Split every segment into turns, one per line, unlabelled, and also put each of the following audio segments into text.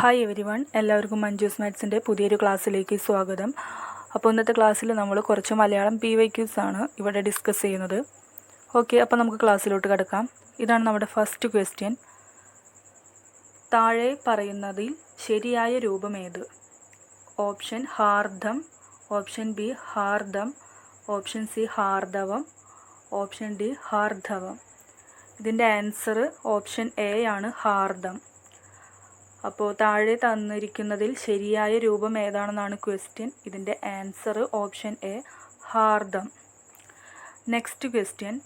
Hi every one എല്ലാവർക്കും മഞ്ജൂസ് മാത്സിന്റെ പുതിയൊരു ക്ലാസ്സിലേക്ക് സ്വാഗതം. അപ്പോൾ ഇന്നത്തെ ക്ലാസ്സിൽ നമ്മൾ കുറച്ച് മലയാളം പി വൈ ക്യൂസ് ആണ് ഇവിടെ ഡിസ്കസ് ചെയ്യുന്നത്. ഓക്കെ അപ്പോൾ നമുക്ക് ക്ലാസ്സിലോട്ട് കിടക്കാം. ഇതാണ് നമ്മുടെ ഫസ്റ്റ് ക്വസ്റ്റ്യൻ താഴെ പറയുന്നതിൽ ശരിയായ രൂപം ഏത്? ഓപ്ഷൻ ഹാർദം ഓപ്ഷൻ ബി ഹാർദം ഓപ്ഷൻ സി ഹാർദവം ഓപ്ഷൻ ഡി ഹാർദവം. ഇതിന്റെ ആൻസർ ഓപ്ഷൻ എ ആണ് ഹാർദം. അപ്പോൾ താഴെ തന്നിരിക്കുന്നതിൽ ശരിയായ രൂപം ഏതാണെന്നാണ് ക്വസ്റ്റ്യൻ ഇതിന്റെ ആൻസർ ഓപ്ഷൻ എ ഹാർദം. നെക്സ്റ്റ് ക്വസ്റ്റ്യൻ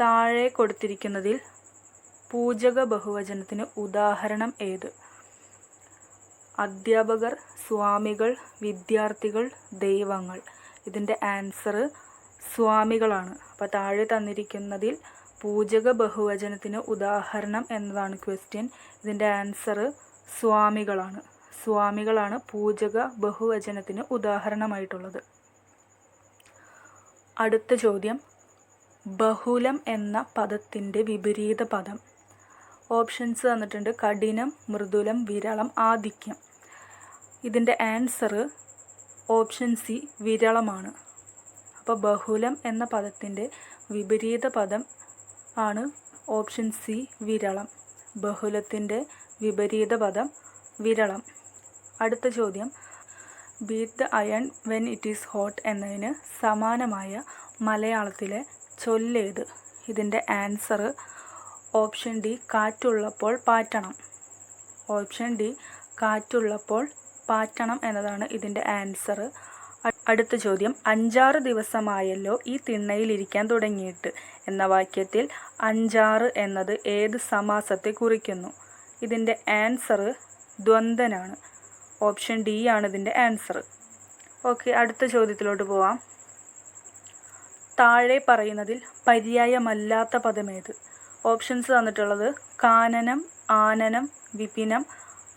താഴെ കൊടുത്തിരിക്കുന്നതിൽ പൂജക ബഹുവചനത്തിന് ഉദാഹരണം ഏത്? അധ്യാപകർ സ്വാമികൾ വിദ്യാർത്ഥികൾ ദൈവങ്ങൾ. ഇതിന്റെ ആൻസർ സ്വാമികളാണ്. അപ്പോൾ താഴെ തന്നിരിക്കുന്നതിൽ പൂജക ബഹുവചനത്തിന് ഉദാഹരണം എന്നതാണ് ക്വസ്റ്റ്യൻ ഇതിന്റെ ആൻസർ സ്വാമികളാണ്. സ്വാമികളാണ് പൂജക ബഹുവചനത്തിന് ഉദാഹരണമായിട്ടുള്ളത്. അടുത്ത ചോദ്യം. ബഹുലം എന്ന പദത്തിന്റെ വിപരീത പദം. ഓപ്ഷൻസ് തന്നിട്ടുണ്ട്. കഠിനം മൃദുലം വിരളം ആധിക്യം. ഇതിന്റെ ആൻസർ ഓപ്ഷൻ സി വിരളമാണ്. അപ്പോൾ ബഹുലം എന്ന പദത്തിന്റെ വിപരീത പദം ആണ് ഓപ്ഷൻ സി വിരളം. ബഹുലത്തിന്റെ വിപരീത പദം വിരളം. അടുത്ത ചോദ്യം. Beat the iron when it is hot എന്നതിന് സമാനമായ മലയാളത്തിലെ ചൊല്ലേത്. ഇതിന്റെ ആൻസർ ഓപ്ഷൻ ഡി കാറ്റുള്ളപ്പോൾ പാറ്റണം. ഓപ്ഷൻ ഡി കാറ്റുള്ളപ്പോൾ പാറ്റണം എന്നതാണ് ഇതിന്റെ ആൻസർ അടുത്ത ചോദ്യം. അഞ്ചാറ് ദിവസമായല്ലോ ഈ തിണ്ണയിലിരിക്കാൻ തുടങ്ങിയിട്ട്. എന്ന വാക്യത്തിൽ അഞ്ചാറ് എന്നത് ഏത് സമാസത്തെ കുറിക്കുന്നു? ഇതിന്റെ ആൻസർ ദ്വന്ദ്വനാണ്. ഓപ്ഷൻ ഡി ആണ് ഇതിന്റെ ആൻസർ ഓക്കെ അടുത്ത ചോദ്യത്തിലോട്ട് പോവാം. താഴെ പറയുന്നതിൽ പര്യായമല്ലാത്ത പദമേത്? ഓപ്ഷൻസ് തന്നിട്ടുള്ളത് കാനനം ആനനം വിപിനം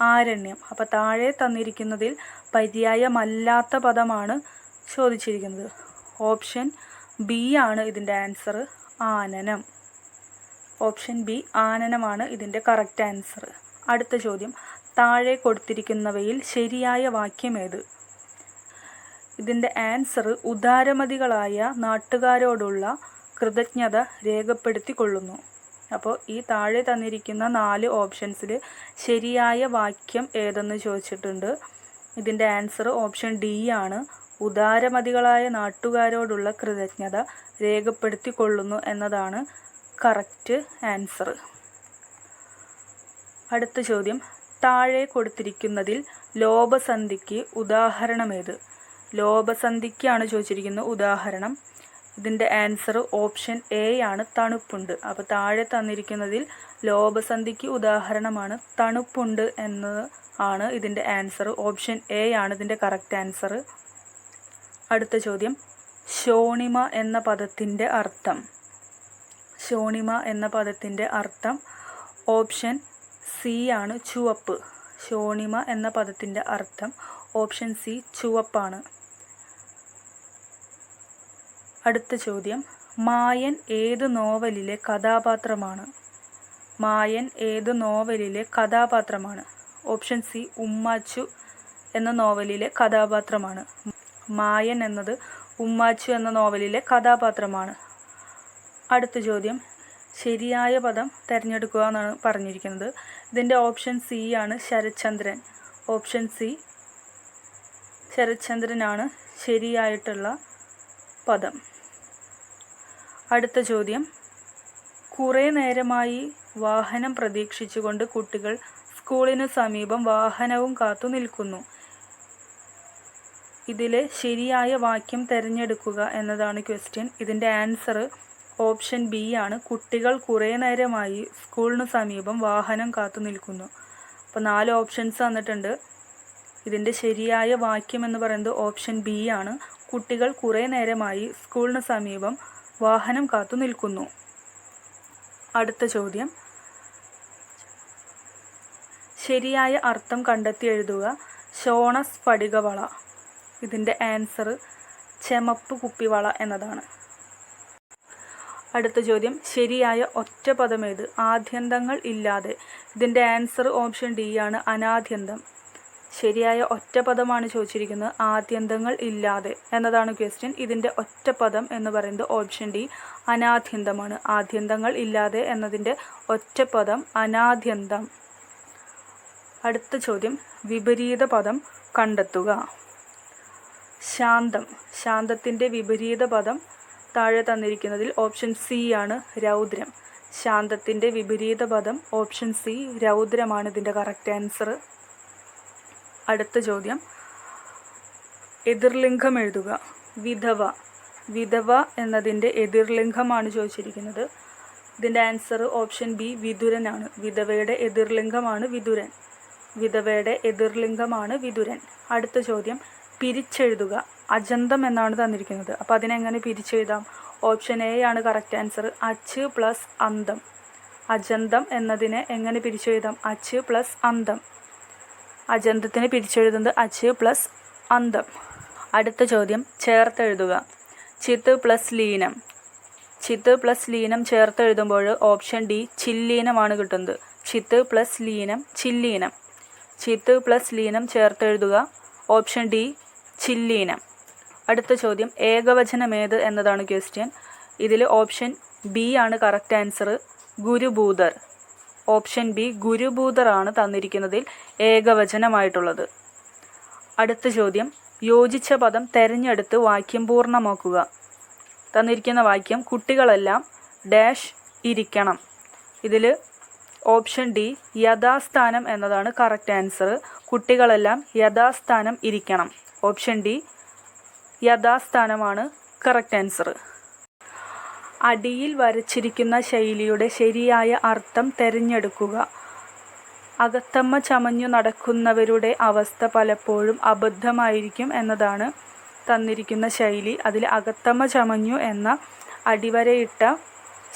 ആരണ്യം. അപ്പോൾ താഴെ തന്നിരിക്കുന്നതിൽ പര്യായമല്ലാത്ത പദമാണ് ചോദിച്ചിരിക്കുന്നത്. ഓപ്ഷൻ ബി ആണ് ഇതിന്റെ ആൻസർ ആനനം. ഓപ്ഷൻ ബി ആനനമാണ് ഇതിന്റെ കറക്റ്റ് ആൻസർ. അടുത്ത ചോദ്യം താഴെ കൊടുത്തിരിക്കുന്നവയിൽ ശരിയായ വാക്യം ഏത്? ഇതിന്റെ ആൻസർ ഉദാരമതികളായ നാട്ടുകാരോടുള്ള കൃതജ്ഞത രേഖപ്പെടുത്തിക്കൊള്ളുന്നു. അപ്പോൾ ഈ താഴെ തന്നിരിക്കുന്ന നാല് ഓപ്ഷൻസിൽ ശരിയായ വാക്യം ഏതെന്ന് ചോദിച്ചിട്ടുണ്ട്. ഇതിന്റെ ആൻസർ ഓപ്ഷൻ ഡി ആണ്. ഉദാരമതികളായ നാട്ടുകാരോടുള്ള കൃതജ്ഞത രേഖപ്പെടുത്തിക്കൊള്ളുന്നു എന്നതാണ് കറക്റ്റ് ആൻസർ. അടുത്ത ചോദ്യം. താഴെ കൊടുത്തിരിക്കുന്നതിൽ ലോപസന്ധിക്ക് ഉദാഹരണമേത്? ലോപസന്ധിക്കാണ് ചോദിച്ചിരിക്കുന്നത് ഉദാഹരണം. ഇതിന്റെ ആൻസർ ഓപ്ഷൻ എ ആണ് തണുപ്പുണ്ട്. അപ്പോൾ താഴെ തന്നിരിക്കുന്നതിൽ ലോപസന്ധിക്ക് ഉദാഹരണമാണ് തണുപ്പുണ്ട് എന്നത് ആണ് ഇതിന്റെ ആൻസർ ഓപ്ഷൻ എ ആണ് ഇതിന്റെ കറക്റ്റ് ആൻസർ അടുത്ത ചോദ്യം. ശോണിമ എന്ന പദത്തിന്റെ അർത്ഥം. ശോണിമ എന്ന പദത്തിന്റെ അർത്ഥം ഓപ്ഷൻ സി ആണ് ചുവപ്പ്. ശോണിമ എന്ന പദത്തിന്റെ അർത്ഥം ഓപ്ഷൻ സി ചുവപ്പാണ്. അടുത്ത ചോദ്യം. മായൻ ഏത് നോവലിലെ കഥാപാത്രമാണ്? മായൻ ഏത് നോവലിലെ കഥാപാത്രമാണ്? ഓപ്ഷൻ സി ഉമ്മാച്ചു എന്ന നോവലിലെ കഥാപാത്രമാണ്. മായൻ എന്നത് ഉമ്മാച്ചു എന്ന നോവലിലെ കഥാപാത്രമാണ്. അടുത്ത ചോദ്യം. ശരിയായ പദം തിരഞ്ഞെടുക്കുക എന്നാണ് പറഞ്ഞിരിക്കുന്നത്. ഇതിന്റെ ഓപ്ഷൻ സി ആണ് ശരത്ചന്ദ്രൻ. ഓപ്ഷൻ സി ശരത്ചന്ദ്രനാണ് ശരിയായിട്ടുള്ള പദം. അടുത്ത ചോദ്യം. കുറേ നേരമായി വാഹനം പ്രതീക്ഷിച്ചുകൊണ്ട് കുട്ടികൾ സ്കൂളിനു സമീപം വാഹനവും കാത്തു നിൽക്കുന്നു. ഇതിലെ ശരിയായ വാക്യം തിരഞ്ഞെടുക്കുക എന്നതാണ് ക്വസ്റ്റ്യൻ. ഇതിന്റെ ആൻസർ ഓപ്ഷൻ ബി ആണ്. കുട്ടികൾ കുറേ നേരമായി സ്കൂളിന് സമീപം വാഹനം കാത്തു നിൽക്കുന്നു. അപ്പോൾ നാല് ഓപ്ഷൻസ് തന്നിട്ടുണ്ട്. ഇതിന്റെ ശരിയായ വാക്യം എന്ന് പറയുന്നത് ഓപ്ഷൻ ബി ആണ്. കുട്ടികൾ കുറേ നേരമായി സ്കൂളിന് സമീപം വാഹനം കാത്തു നിൽക്കുന്നു. അടുത്ത ചോദ്യം. ശരിയായ അർത്ഥം കണ്ടെത്തി എഴുതുക. ശോണ സ്ഫടികവള. ഇതിന്റെ ആൻസർ ചെമപ്പ് കുപ്പിവള എന്നതാണ്. അടുത്ത ചോദ്യം. ശരിയായ ഒറ്റ പദമേത് ആദ്യന്തങ്ങൾ ഇല്ലാതെ. ഇതിന്റെ ആൻസർ ഓപ്ഷൻ ഡി ആണ് അനാദ്യന്തം. ശരിയായ ഒറ്റപദമാണ് ചോദിച്ചിരിക്കുന്നത്. ആദ്യന്തങ്ങൾ ഇല്ലാതെ എന്നതാണ് ക്വസ്റ്റ്യൻ ഇതിന്റെ ഒറ്റപദം എന്ന് പറയുന്നത് ഓപ്ഷൻ ഡി അനാദ്യന്തമാണ്. ആദ്യന്തങ്ങൾ ഇല്ലാതെ എന്നതിന്റെ ഒറ്റപദം അനാദ്യന്തം. അടുത്ത ചോദ്യം. വിപരീത പദം കണ്ടെത്തുക. ശാന്തം. ശാന്തത്തിന്റെ വിപരീത പദം താഴെ തന്നിരിക്കുന്നതിൽ ഓപ്ഷൻ സി ആണ് രൗദ്രം. ശാന്തത്തിന്റെ വിപരീത പദം ഓപ്ഷൻ സി രൗദ്രമാണ്. ഇതിന്റെ കറക്റ്റ് ആൻസർ അടുത്ത ചോദ്യം. എതിർലിംഗം എഴുതുക. വിധവ. വിധവ എന്നതിന്റെ എതിർലിംഗമാണ് ചോദിച്ചിരിക്കുന്നത്. ഇതിന്റെ ആൻസർ ഓപ്ഷൻ ബി വിതുരനാണ് വിധവയുടെ എതിർലിംഗമാണ് വിതുരൻ വിധവയുടെ എതിർലിംഗമാണ് വിതുരൻ അടുത്ത ചോദ്യം. പിരിച്ചെഴുതുക. അജന്തം എന്നാണ് തന്നിരിക്കുന്നത്. അപ്പോൾ അതിനെങ്ങനെ പിരിച്ചെഴുതാം? ഓപ്ഷൻ എ ആണ് കറക്റ്റ് ആൻസർ. അച്ച് പ്ലസ് അന്തം. അജന്തം എന്നതിനെ എങ്ങനെ പിരിച്ചെഴുതാം? അച്ച് പ്ലസ് അന്തം. അജന്തത്തിന് പിരിച്ചെഴുതുന്നത് അച്ച് പ്ലസ് അന്തം. അടുത്ത ചോദ്യം ചേർത്തെഴുതുക. ചിത്ത് പ്ലസ് ലീനം. ചിത്ത് പ്ലസ് ലീനം ചേർത്തെഴുതുമ്പോൾ ഓപ്ഷൻ ഡി ചില്ലീനമാണ് കിട്ടുന്നത്. ചിത്ത് പ്ലസ് ലീനം ചില്ലീനം. ചിത്ത് പ്ലസ് ലീനം ചേർത്തെഴുതുക. ഓപ്ഷൻ ഡി ചില്ലീനം. അടുത്ത ചോദ്യം ഏകവചനമേത് എന്നതാണ് ക്വസ്റ്റ്യൻ. ഇതിൽ ഓപ്ഷൻ ബി ആണ് കറക്റ്റ് ആൻസർ ഗുരുഭൂതർ ഓപ്ഷൻ ബി ഗുരുഭൂതർ ആണ് തന്നിരിക്കുന്നതിൽ ഏകവചനമായിട്ടുള്ളത്. അടുത്ത ചോദ്യം യോജിച്ച പദം തെരഞ്ഞെടുത്ത് വാക്യം പൂർണമാക്കുക. തന്നിരിക്കുന്ന വാക്യം കുട്ടികളെല്ലാം ഡാഷ് ഇരിക്കണം. ഇതിൽ ഓപ്ഷൻ ഡി യഥാസ്ഥാനം എന്നതാണ് കറക്റ്റ് ആൻസർ. കുട്ടികളെല്ലാം യഥാസ്ഥാനം ഇരിക്കണം. ഓപ്ഷൻ ഡി യഥാസ്ഥാനമാണ് കറക്റ്റ് ആൻസർ. അടിയിൽ വരച്ചിരിക്കുന്ന ശൈലിയുടെ ശരിയായ അർത്ഥം തിരഞ്ഞെടുക്കുക. അകത്തമ്മ ചമഞ്ഞു നടക്കുന്നവരുടെ അവസ്ഥ പലപ്പോഴും അബദ്ധമായിരിക്കും എന്നതാണ് തന്നിരിക്കുന്ന ശൈലി. അതിൽ അകത്തമ്മ ചമഞ്ഞു എന്ന അടിവരയിട്ട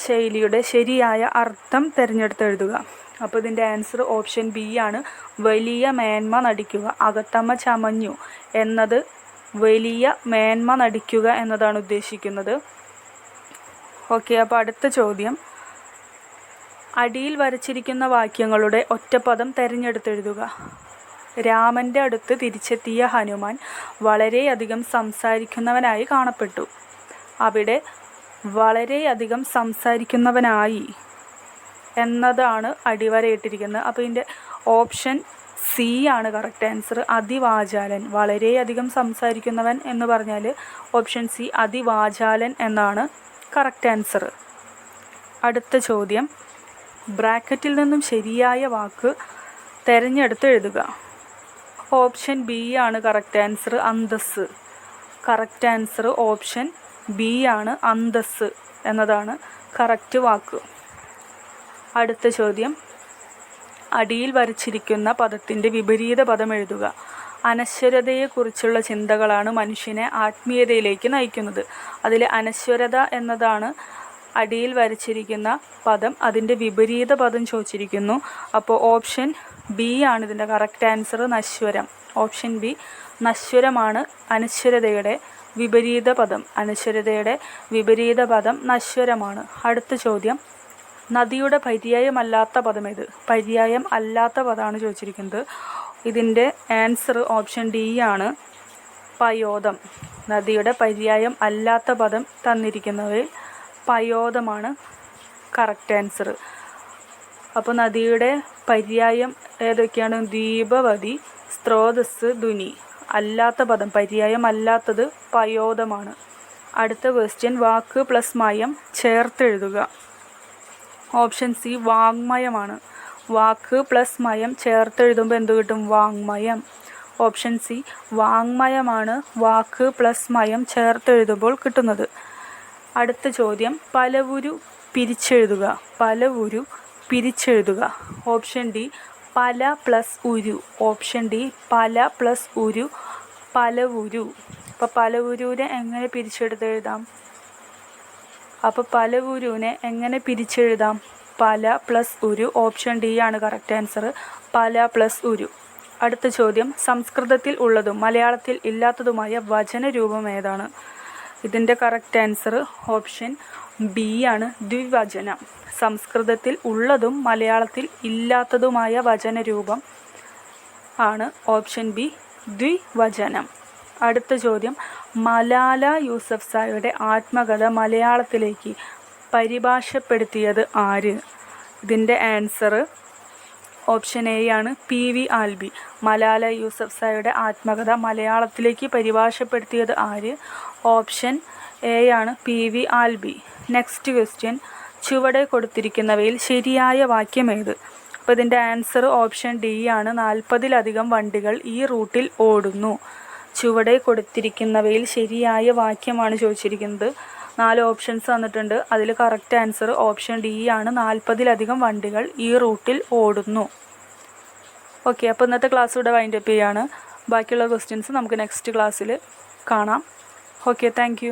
ശൈലിയുടെ ശരിയായ അർത്ഥം തിരഞ്ഞെടുത്തെഴുതുക. അപ്പോൾ ഇതിന്റെ ആൻസർ ഓപ്ഷൻ ബി ആണ്. വലിയ മേന്മ നടിക്കുക. അകത്തമ്മ ചമഞ്ഞു എന്നത് വലിയ മേന്മ നടിക്കുക എന്നതാണ് ഉദ്ദേശിക്കുന്നത്. ഓക്കെ അപ്പോൾ അടുത്ത ചോദ്യം. അടിയിൽ വരച്ചിരിക്കുന്ന വാക്യങ്ങളുടെ ഒറ്റപ്പദം തിരഞ്ഞെടുത്തെഴുതുക. രാമന്റെ അടുത്ത് തിരിച്ചെത്തിയ ഹനുമാൻ വളരെയധികം സംസാരിക്കുന്നവനായി കാണപ്പെട്ടു. അവിടെ വളരെയധികം സംസാരിക്കുന്നവനായി എന്നതാണ് അടിവരയിട്ടിരിക്കുന്നത്. അപ്പോൾ ഇതിന്റെ ഓപ്ഷൻ സി ആണ് കറക്റ്റ് ആൻസർ അതിവാചാലൻ. വളരെയധികം സംസാരിക്കുന്നവൻ എന്ന് പറഞ്ഞാൽ ഓപ്ഷൻ സി അതിവാചാലൻ എന്നാണ് കറക്റ്റ് ആൻസർ അടുത്ത ചോദ്യം. ബ്രാക്കറ്റിൽ നിന്നും ശരിയായ വാക്ക് തിരഞ്ഞെടുത്ത് എഴുതുക. ഓപ്ഷൻ ബി ആണ് കറക്റ്റ് ആൻസർ അന്തസ് കറക്റ്റ് ആൻസർ ഓപ്ഷൻ ബി ആണ് അന്തസ് എന്നതാണ് കറക്റ്റ് വാക്ക്. അടുത്ത ചോദ്യം. അടിയിൽ വരച്ചിരിക്കുന്ന പദത്തിന്റെ വിപരീത പദം എഴുതുക. അനശ്വരതയെക്കുറിച്ചുള്ള ചിന്തകളാണ് മനുഷ്യനെ ആത്മീയതയിലേക്ക് നയിക്കുന്നത്. അതിൽ അനശ്വരത എന്നതാണ് അടിയിൽ വരച്ചിരിക്കുന്ന പദം. അതിന്റെ വിപരീത പദം ചോദിച്ചിരിക്കുന്നു. അപ്പോൾ ഓപ്ഷൻ ബി ആണ് ഇതിന്റെ കറക്റ്റ് ആൻസർ നശ്വരം. ഓപ്ഷൻ ബി നശ്വരമാണ് അനശ്വരതയുടെ വിപരീത പദം. അനശ്വരതയുടെ വിപരീത പദം നശ്വരമാണ്. അടുത്ത ചോദ്യം നദിയുടെ പര്യായമല്ലാത്ത പദം ഏത് പര്യായം അല്ലാത്ത പദമാണ് ചോദിച്ചിരിക്കുന്നത്. ഇതിന്റെ ആൻസർ ഓപ്ഷൻ ഡി ആണ് പയോദം. നദിയുടെ പര്യായം അല്ലാത്ത പദം തന്നിരിക്കുന്നവയിൽ പയോദമാണ്. Correct answer. അപ്പോൾ നദിയുടെ പര്യായം ഏതൊക്കെയാണ്? ദീപവതി സ്രോതസ് ധുനി അല്ലാത്ത പദം. പര്യായം അല്ലാത്തത് പയോദമാണ്. അടുത്ത ക്വസ്റ്റ്യൻ വാക്ക് പ്ലസ് മയം ചേർത്തെഴുതുക ഓപ്ഷൻ സി വാങ്മയമാണ്. വാക്ക് പ്ലസ് മയം ചേർത്തെഴുതുമ്പോൾ എന്ത് കിട്ടും? വാങ്മയം. ഓപ്ഷൻ സി വാങ്മയമാണ് വാക്ക് പ്ലസ് മയം ചേർത്തെഴുതുമ്പോൾ കിട്ടുന്നത്. അടുത്ത ചോദ്യം പലവുരു പിരിച്ചെഴുതുക. പലവുരു പിരിച്ചെഴുതുക. ഓപ്ഷൻ ഡി പല പ്ലസ് ഉരു. ഓപ്ഷൻ ഡി പല പ്ലസ് ഉരു പലവുരു. അപ്പോൾ പലവുരുവിനെ എങ്ങനെ പിരിച്ചെടുത്ത് എഴുതാം പല ഗുരുവിനെ എങ്ങനെ പിരിച്ചെഴുതാം? പല പ്ലസ് ഉരു ഓപ്ഷൻ ഡി ആണ് കറക്റ്റ് ആൻസർ പല പ്ലസ് ഉരു അടുത്ത ചോദ്യം. സംസ്കൃതത്തിൽ ഉള്ളതും മലയാളത്തിൽ ഇല്ലാത്തതുമായ വചന രൂപം ഏതാണ്? ഇതിന്റെ കറക്റ്റ് ആൻസർ ഓപ്ഷൻ ബി ആണ് ദ്വിവചനം. സംസ്കൃതത്തിൽ ഉള്ളതും മലയാളത്തിൽ ഇല്ലാത്തതുമായ വചനരൂപം ആണ് ഓപ്ഷൻ ബി ദ്വിവചനം. അടുത്ത ചോദ്യം. മലാല യൂസഫ്സായുടെ ആത്മകഥ മലയാളത്തിലേക്ക് പരിഭാഷപ്പെടുത്തിയത് ആര്? ഇതിന്റെ ആൻസർ ഓപ്ഷൻ എ ആണ് പി വി ആൽബി. മലാല യൂസഫ്സായുടെ ആത്മകഥ മലയാളത്തിലേക്ക് പരിഭാഷപ്പെടുത്തിയത് ആര്? ഓപ്ഷൻ എ ആണ് P V Alby. Next question ചുവടെ കൊടുത്തിരിക്കുന്നവയിൽ ശരിയായ വാക്യം ഏത്? അപ്പോൾ ഇതിന്റെ ആൻസർ ഓപ്ഷൻ ഡി ആണ്. നാൽപ്പതിലധികം വണ്ടികൾ ഈ റൂട്ടിൽ ഓടുന്നു. ചുവടെ കൊടുത്തിരിക്കുന്നവയിൽ ശരിയായ വാക്യമാണ് ചോദിച്ചിരിക്കുന്നത്. നാല് ഓപ്ഷൻസ് തന്നിട്ടുണ്ട്. അതിൽ കറക്റ്റ് ആൻസർ ഓപ്ഷൻ ഡി ആണ്. നാൽപ്പതിലധികം വണ്ടികൾ ഈ റൂട്ടിൽ ഓടുന്നു. ഓക്കെ അപ്പോൾ ഇന്നത്തെ ക്ലാസ് ഇവിടെ വൈൻഡ് അപ്പ് ചെയ്യാണ്. ബാക്കിയുള്ള ക്വസ്റ്റ്യൻസ് നമുക്ക് നെക്സ്റ്റ് ക്ലാസ്സിൽ കാണാം. Okay thank